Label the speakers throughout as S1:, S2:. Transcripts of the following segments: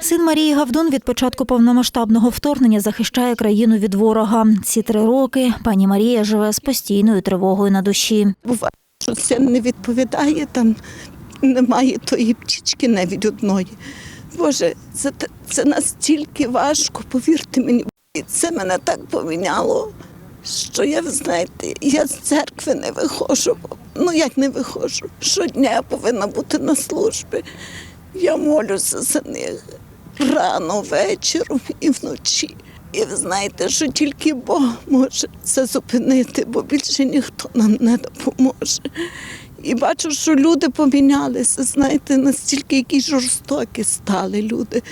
S1: Син Марії Гавдун від початку повномасштабного вторгнення захищає країну від ворога. Ці три роки пані Марія живе з постійною тривогою на душі.
S2: Буває, що син не відповідає, там немає тої птічки навіть одної. Боже, це, це настільки важко, повірте мені. І це мене так поміняло, що я, ви знаєте, я з церкви не виходжу. Ну як не виходжу? Щодня я повинна бути на службі. Я молюся за них рано, вечором і вночі. І ви знаєте, що тільки Бог може це зупинити, бо більше ніхто нам не допоможе. І бачу, що люди помінялися, знаєте, настільки які жорстокі стали люди.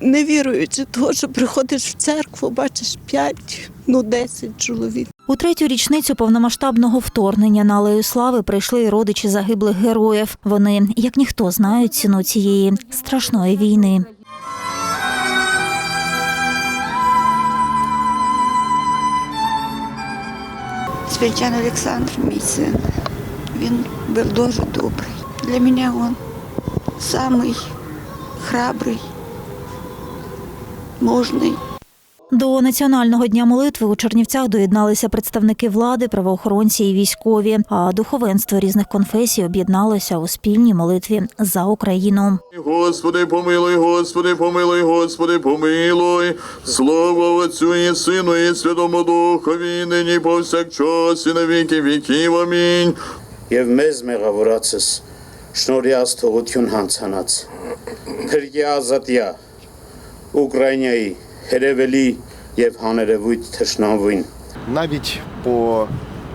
S2: Не віруючи того, що приходиш в церкву, бачиш п'ять, ну десять чоловік.
S1: У третю річницю повномасштабного вторгнення на Алею Слави прийшли родичі загиблих героїв. Вони, як ніхто, знають ціну цієї страшної війни.
S3: Святян Олександр, мій він був дуже добрий. Для мене він самий храбрий, мужний.
S1: До національного дня молитви у Чернівцях доєдналися представники влади, правоохоронці і військові. А духовенство різних конфесій об'єдналося у спільній молитві за Україну.
S4: Господи, помилуй, Господи, помилуй, Господи, помилуй. Слава Отцю і Сину, і Святому Духові, нині повсякчас і на віки віків. Амінь.
S5: եւ մեզ մեղավորացս շնորհյաս թողություն հանցանած Փրկի ազատյա Ուկրաինայի հերևելի եւ հաներևույթ թշնամվին
S6: навіть по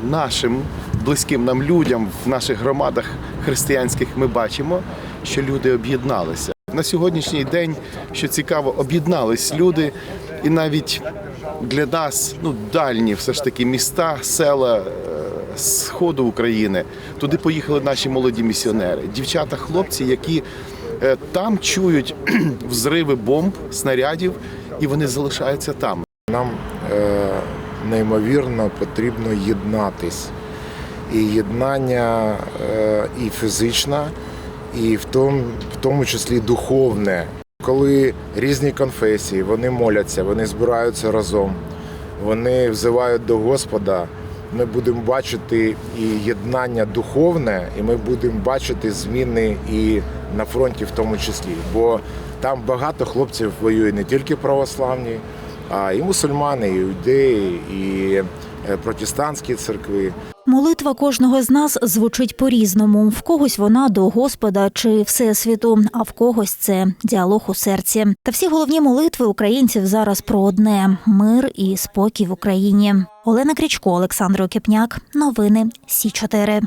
S6: нашим близьким нам людям в наших громадах християнських ми бачимо, що люди об'єдналися. На сьогоднішній день, що цікаво, об'єднались люди, і навіть для нас ну, дальні все ж таки міста, села е, сходу України. Туди поїхали наші молоді місіонери, дівчата, хлопці, які е, там чують взриви бомб, снарядів, і вони залишаються там.
S7: Нам е, неймовірно потрібно єднатись. І єднання е, і фізичне, і в тому, в тому числі духовне. Коли різні конфесії, вони моляться, вони збираються разом, вони взивають до Господа. Ми будемо бачити і єднання духовне, і ми будемо бачити зміни і на фронті в тому числі. Бо там багато хлопців воює не тільки православні, а і мусульмани, і іудеї, і е, протестантські церкви.
S1: Молитва кожного з нас звучить по-різному. В когось вона до Господа чи Всесвіту, а в когось це діалог у серці. Та всі головні молитви українців зараз про одне мир і спокій в Україні. Олена Крічко, Олександр Окіпняк. Новини Сі 4